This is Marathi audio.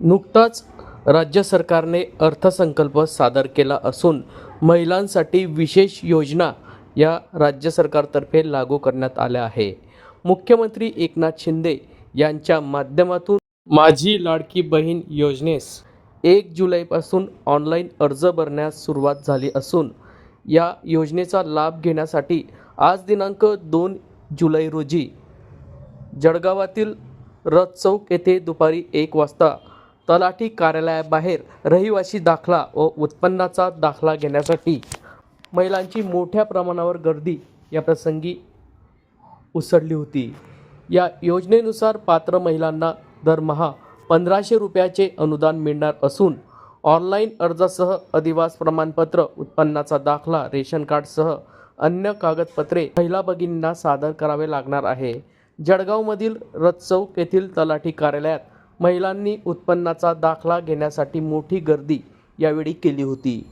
नुकताच राज्य सरकारने अर्थसंकल्प सादर केला असून महिलांसाठी विशेष योजना या राज्य सरकारतर्फे लागू करण्यात आल्या आहे मुख्यमंत्री एकनाथ शिंदे यांच्या माध्यमातून माझी लाडकी बहीण योजनेस एक जुलैपासून ऑनलाईन अर्ज भरण्यास सुरुवात झाली असून या योजनेचा लाभ घेण्यासाठी आज दिनांक दोन जुलै रोजी जळगावातील रथ चौक येथे दुपारी एक वाजता तलाठी कार्यालयाबाहेर रहिवासी दाखला व उत्पन्नाचा दाखला घेण्यासाठी महिलांची मोठ्या प्रमाणावर गर्दी या प्रसंगी उसळली होती. या योजनेनुसार पात्र महिलांना दरमहा पंधराशे रुपयाचे अनुदान मिळणार असून ऑनलाईन अर्जासह अधिवास प्रमाणपत्र उत्पन्नाचा दाखला रेशन कार्डसह अन्य कागदपत्रे महिला भगिनींना सादर करावे लागणार आहे. जळगावमधील रथ चौक येथील तलाठी कार्यालयात महिलांनी उत्पन्नाचा दाखला घेण्यासाठी मोठी गर्दी यावेळी केली होती.